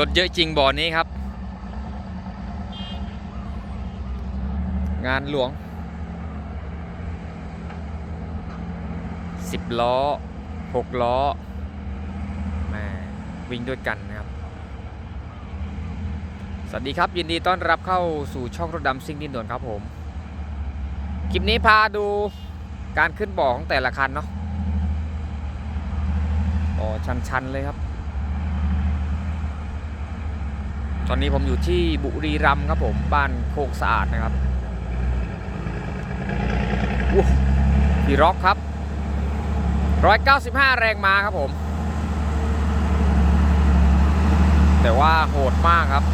รถเยอะจริงบ่อนี้ครับ งานหลวง10ล้อ6ล้อแม่วิ่งด้วยกันนะครับ สวัสดีครับ ยินดีต้อนรับเข้าสู่ช่องรถดำซิ่งดินด่วนครับผม คลิปนี้พาดูการขึ้นบ่อของแต่ละคันเนาะบ่อชัน ๆ เลยครับ ตอนนี้ผมอยู่ที่บุรีรัมย์ครับผมบ้านโคกสะอาดนะครับอู้พี่ร็อกครับ 195 แรงม้าครับผม แต่ว่าโหดมากครับ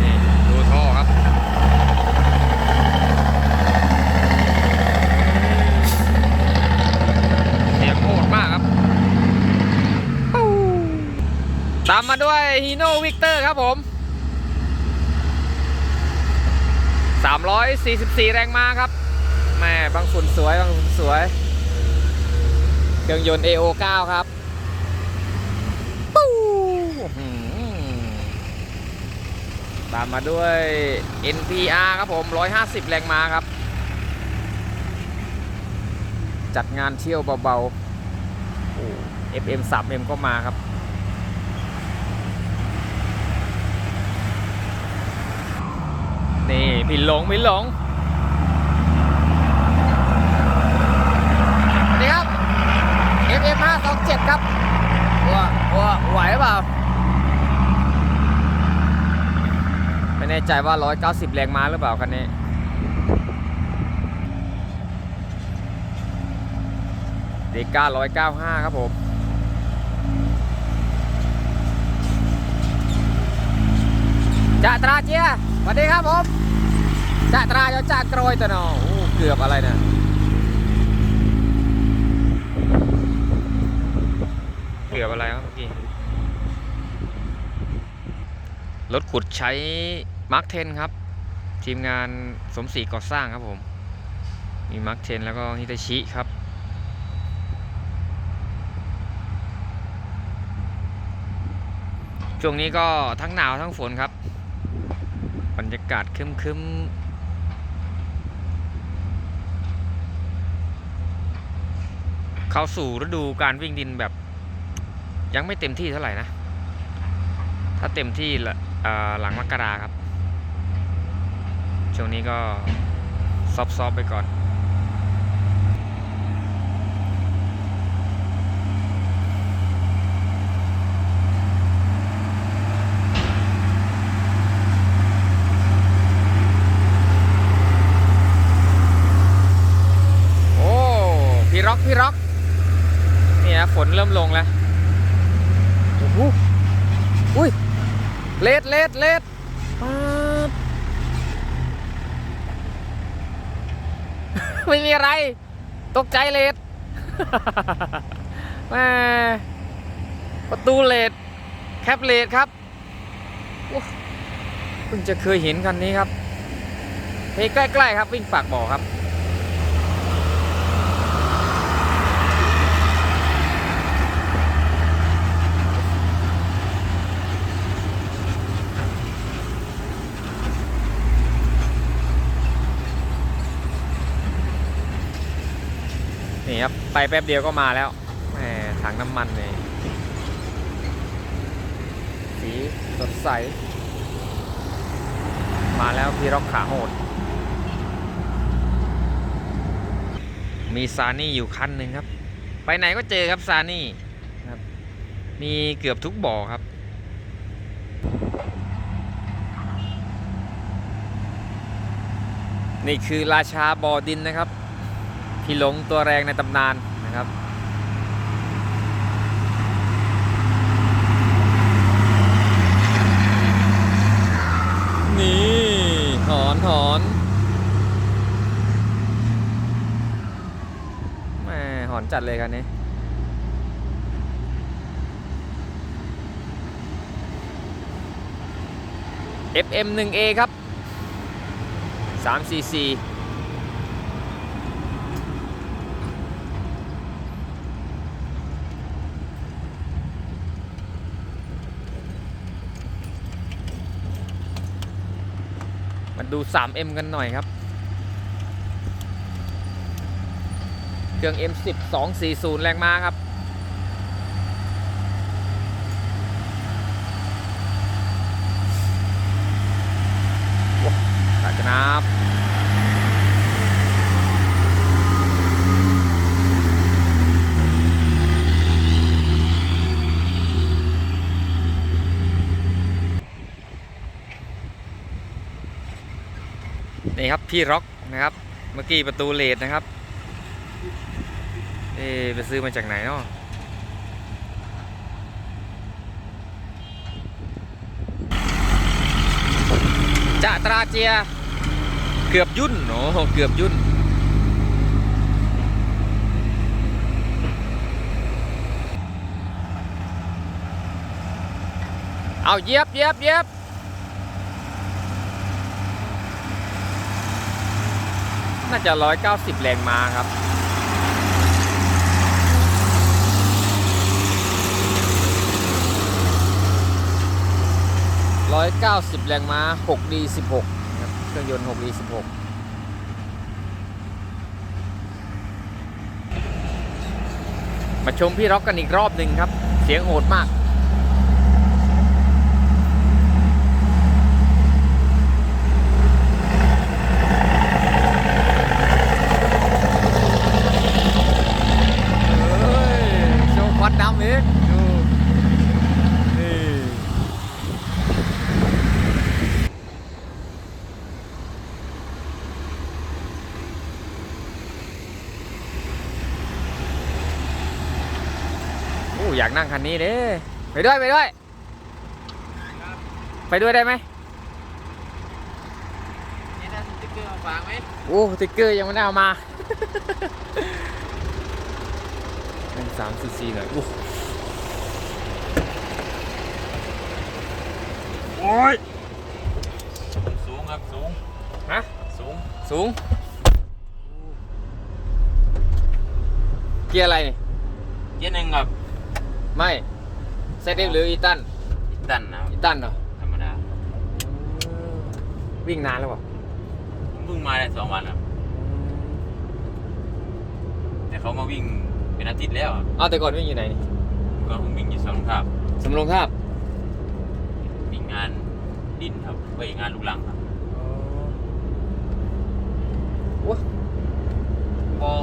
นี่ ดูท่อครับ เสียงโหดมากครับ ตามมาด้วยฮีโน่วิกเตอร์ครับผม 344 แรงม้าครับแม่บางฝุ่นสวยบางฝุ่นสวย เครื่องยนต์ AO9 ครับปู้อื้อหือตามมาด้วย NPR ครับผม 150 แรงม้าครับ จัดงานเที่ยวเบาๆ FM 3M ก็มาครับ นี่พี่หลงพี่หลงสวัสดีครับ FM 527ครับว่าว่าไหวเปล่าไม่แน่ใจว่า 190 แรงม้าหรือเปล่าคันนี้เดก้า195 ครับผมจ่าตราเจียส วัสดีครับผมจ่าตราเจ้าจ่ากรอยตัวนอโอ้เกือบอะไรเนี่ยเกือบอะไรครับเมื่อกี้รถขุดใช้มาร์คเทนครับ ทีมงานสมศรีก่อสร้างครับผม มีมาร์คเทนแล้วก็ฮิตาชิครับช่วงนี้ก็ทั้งหนาวทั้งฝนครับ บรรยากาศครึมๆเข้าสู่ฤดูการวิ่งดินแบบ ยังไม่เต็มที่เท่าไหร่นะ ถ้าเต็มที่หลังมกราครับ ช่วงนี้ก็ซอฟๆไปก่อน โอ้ พี่ร็อกพี่ร็อกเนี่ยฝนเริ่มลงแล้วโอ้โหอุ้ยเลดเลดเลดป๊าไม่มีอะไร ตกใจเลดแม่ประตูเลดแคปเลดครับเพิ่งจะเคยเห็นคันนี้ครับเฮ้ใกล้ๆครับวิ่งปากบ่อครับ นี่ครับไปแป๊บเดียวก็มาแล้วแหมถังน้ำมันเลยสีสดใส มาแล้วพี่ร็อกขาโหด มีซานี่อยู่คันหนึ่งครับ ไปไหนก็เจอครับซานี่ครับมีเกือบทุกบ่อครับนี่คือราชาบ่อดินนะครับ พี่หลงตัวแรงในตำนานนะครับนี่หอนหอนแม่หอนจัดเลยกันนี้ FM 1A ครับ344มา ดู 3M กันหน่อยครับ เครื่อง M10 240 แรงม้าครับ ว้าวกาญจนาบ นี่ครับพี่ร็อกนะครับ เมื่อกี้ประตูเลดนะครับ เอ๊ไปซื้อมาจากไหนเนาะจะตราเจีย เกือบยุ่นโอ้โหเกือบยุ่นเอาเย็บเย็บเย็บ น่าจะ 190 แรงม้าครับ190แรงม้า 6D 16นะครับ เครื่องยนต์ 6D 16มาชมพี่ร็อกกันอีกรอบหนึ่งครับ เสียงโหดมาก เฮ้ย โชว์ควันดำอีกดูนี่ โอ้อยากนั่งคันนี้เด้ไปด้วยไปด้วย ไปด้วยได้ไหมนี่ได้สติ๊กเกอร์มาฝากไหมโอ้สติ๊กเกอร์ยังไม่ได้เอามาหนึ่งสามสี่สี่หน่อยอู้โอ้ยสูงครับสูงฮะสูงสูง เกียร์อะไรนี่เย็นหนึ่งครับ ไม่เซตเอฟหรืออีตันอีตันนะครับอีตันเหรอธรรมดาวิ่งนานแล้วเปล่าผมเพิ่งมาได้สองวันครับแต่เขามาวิ่งเป็นอาทิตย์แล้วอะเอาแต่ก่อนวิ่งอยู่ไหนนี่ก็เพิ่งวิ่งอยู่สองครับสำโรงทาบวิ่งงานดินครับไปงานลูกลังครับโอ้บอ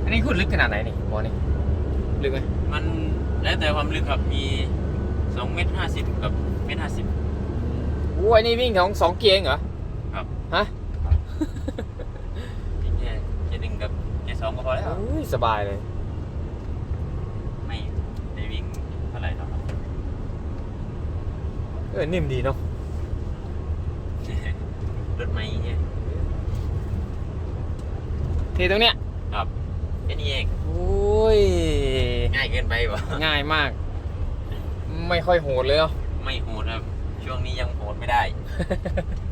อั นนี้ขุดลึกขนาดไหนนี่บอนี่ลึกไหมมันแล้วแต่ความลึกครับมีสองเมตรห้าสิบกับเมตรห้าสิบโอ้ยนี่วิ่งของสองเกียร์เองเหรอครับฮะวิ่งแค่เจ็ดหนึ่งกับเจ็ดสองก็พอแล้วอุ้ยสบายเลย ไม่ได้วิ่งอะไรหรอกครับเออนิ่มดีเนาะรถไม่เนี่ยทีตรงเนี้ยครับแค่นี้เองโอ้ย ง่ายเกินไปวะง่ายมาก ไม่ค่อยโหดเลยเนาะไม่โหดครับ ช่วงนี้ยังโหดไม่ได้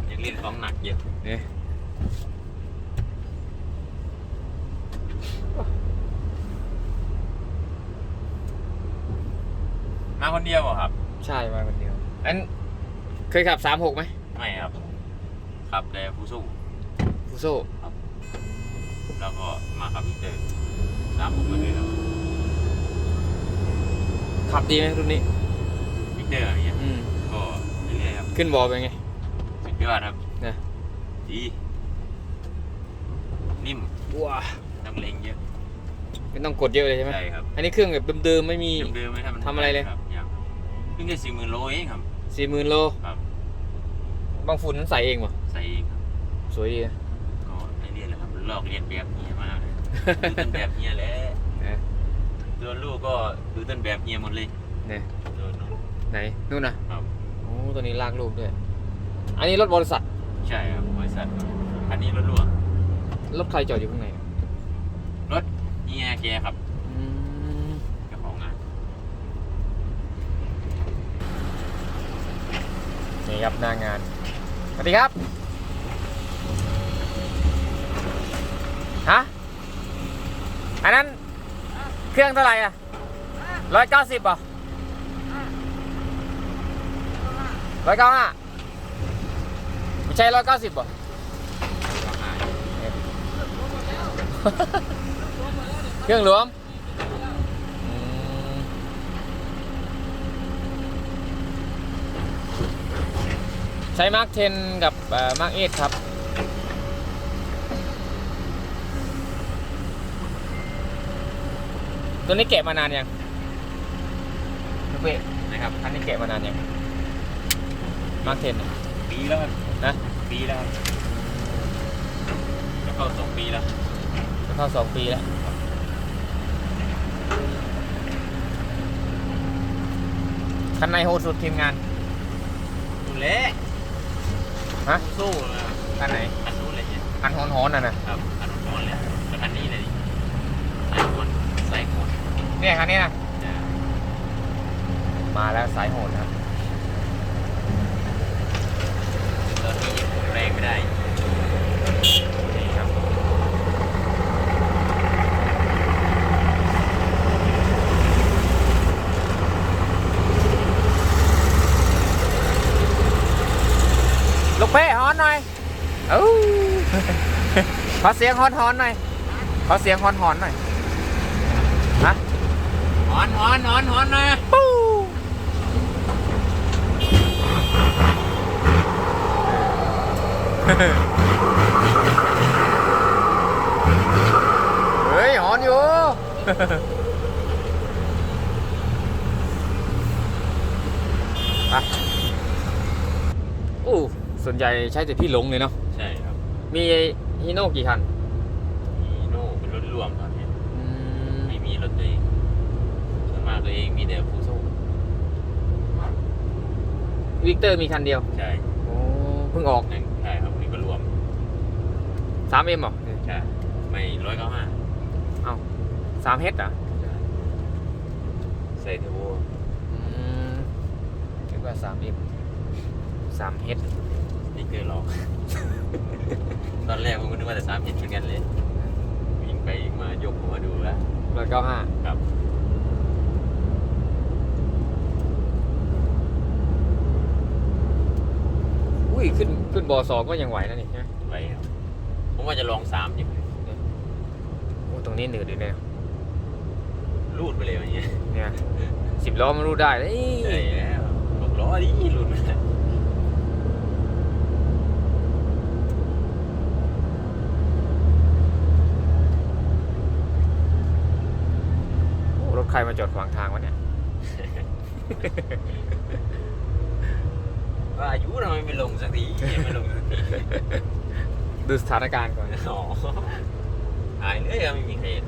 ยังเล่นของหนักอยู่นี่มาคนเดียวเหรอครับ ใช่มาคนเดียวอันเคยขับ36ไหมไม่ครับขับแต่ผู้สู้ฟูโซ่แล้วก็มาขับวิกเตอร์ สามผมมาเลยครับขับดีไหมรุ่นนี้วิกเตอร์อย่างเงี้ยอืมก็เรื่อยๆครับขึ้นบอลเป็นไงสุดยอดครับนะดีนิ่มว้าต้องเล็งเยอะไม่ต้องกดเยอะเลยใช่ไหมใช่ครับอันนี้เครื่องแบบเดิมๆไม่มีเดิมๆไม่ทำทำอะไรเลยครับยังเพิ่งได้สี่หมื่นโลเองครับสี่หมื่นโลครับบางฝุ่นนั้นใส่เองวะใส่เองครับสวยดีนะก็ได้เรียนแล้วครับลอกเรียนแบบเฮียมาเลย ดูต้นแบบเฮียแหล้วนะโดนลูกก็ดูต้นแบบเฮียหมดเลยเนี่ยโดนนู่น ไหนนู่นนะครับ โอ้ตัวนี้ลากลูกด้วย อันนี้รถบริษัท ใช่ครับบริษัทอันนี้รถล่วงรถใครจอดอยู่ข้างในรถเฮียแกครับอืมเจ้าของงานนี่ครับหน้างาน สวัสดีครับ ฮะ อันนั้นเครื่องเท่าไหร่อะร้อยเก้าสิบป่ะร้อยเก้าห้าใช้ร้อยเก้าสิบป่ะเครื่องหลวมอืมใช้มาร์ค10กับมาร์ค8ครับ ตัวนี้แกะมานานยังลูกเป้นะครับคันนี้แกะมานานยังมาร์ค10เนี่ยปีแล้วครับนะ ปีแล้วครับจะเข้าสองปีแล้วจะเข้าสองปีแล้วคันในโหดสุดทีมงาน ดูเละฮะ สู้นะคันไหนอันนู้นเลยเนี่ยคันฮอนฮอนๆน่ะนะครับอันนู้นเลยแล้วอันนี้เลยสายคนสายคน เนี่ยคันนี้นะนะมาแล้วสายโหดครับตอนนี้ยังคุมแรงไม่ได้นี่ครับลูกเป้ฮอนหน่อยเอ้าขอเสียงฮอนฮอนๆหน่อยขอเสียงฮอนฮอนๆหน่อยฮะห อนหอนหอนหอนนะปู้เฮ้ยหอนอยู่ไปอู้ส่วนใหญ่ใช้แต่พี่หลงเลยเนาะ ใช่ครับ มีฮีโน่กี่คันมีโน่เป็นรถรวมครับเนี่ยไม่มีรถตัวเองส่วน มากตัวเองมีแต่ฟูโซ่วิกเตอร์มีคันเดียวใช่โอ้เพิ่งออกนั่นใช่ครับนี่ก็รวม 3M เหรอใช่ไม่ร้อยเก้าห้า3 h เหรอใส่เทอร์โบอืมคิดว่า 3M 3 h สติ๊กเกอร์หลอก ตอนแรกผมก็นึกว่าแต่สามเห็นเหมือนกันเลยวิ่งไปวิ่งมายกผมมาดูแล้วร้อยเก้าห้าครับ อุ้ยขึ้นขึ้นบอสองก็ยังไหวนะนี่ใช่ไหมไปครับผมว่าจะลองสามอยู่โอ้ตรงนี้หนืดอยู่เนี่ยรูดไปเลยอย่างเงี้ยเนี่ยสิบล้อมันรู้ได้เลยใช่แล้วบอกล้อดิรูดไปเลยโอ้รถใครมาจอดขวางทางวะเนี่ย ว่าอายุทำไมไม่ลงสักทียังไม่ลงสักทีดูสถานการณ์ก่อนอ๋อหายเลยอะไม่มีใครเห็น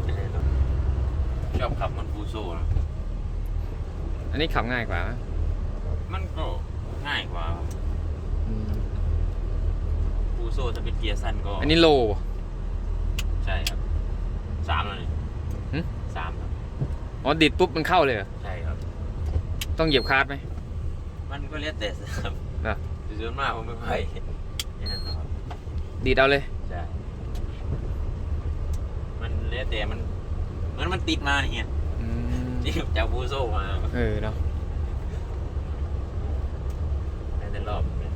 ชอบขับมันฟูโซ่นะอันนี้ขับง่ายกว่าไหมมันก็ง่ายกว่าฟูโซ่ถ้าเป็นเกียร์สั้นก็ อันนี้โล ใช่ครับสามเลยหึสามครับอ๋อดิดปุ๊บมันเข้าเลยเหรอใช่ครับ ต้องเหยียบคลัดไหมมันก็เรียกแต่ครับ เหรอแต่ส่วนมากผมไม่ค่อยนี่นะครับดีดเอาเลย ใช่ มันเรียกแต่มันเหมือนมันติดมาเนี่ยอืมที่จากฟูโซ่มาเออเนาะในแต่รอบเนี่ย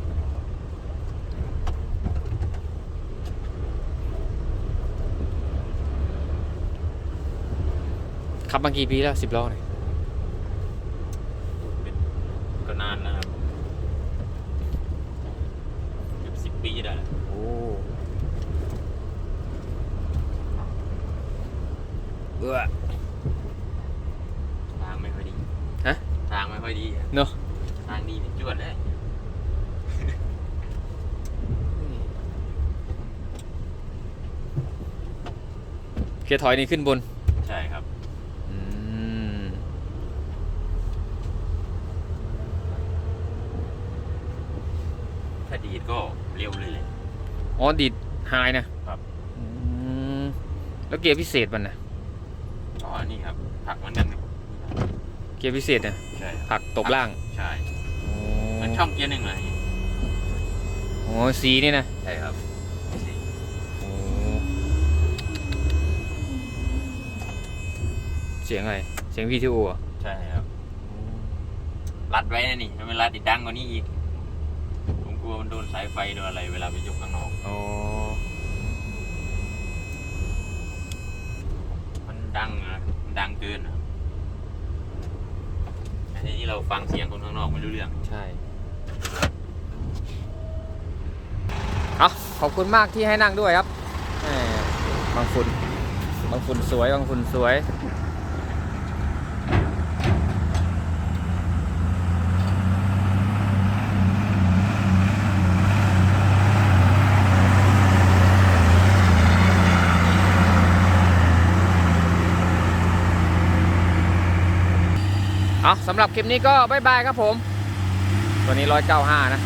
ขับมากี่ปีแล้วสิบล้อเนี่ยเป็นก็นานนะครับเกือบสิบ ปีได้แล้วโอ้เออทางไม่ค่อยดีฮะ ทางไม่ค่อยดีอะเนาะทางดีนี่จวดเลยเกียร์ถอยนี่ขึ้นบน ใช่ครับ อืม ถ้าดีดก็ เร็วเลยเลยอ๋อดีดไฮนะครับ อืมแล้วเกียร์พิเศษมันนะอ๋อนี่ครับผลักเหมือนกันครับเกียร์พิเศษนะใช่ครับผลักตบล่างใช่อ๋อเหมันช่องเกียร์หนึ่งเลยอ๋อสีนี่นะใช่ครับโอ้เสียงอะไรเสียง VTO อะใช่ครับรัดไว้นะนี่ถ้าไม่รัดอีกดังกว่านี้อีกผมก ลัวมันโดนสายไฟโดนอะไรเวลาไปยกข้างนอก อ๋อมันดังนะมันดังเกินนะอันนี้ที่เราฟังเสียงคนข้างนอกไม่รู้เรื่อง ใช่เอาขอบคุณมากที่ให้นั่งด้วยครับแหมบางฝุ่นบางฝุ่นสวยบางฝุ่นสวย เอาสำหรับคลิปนี้ก็บายบายครับผม ตัวนี้ 195 นะ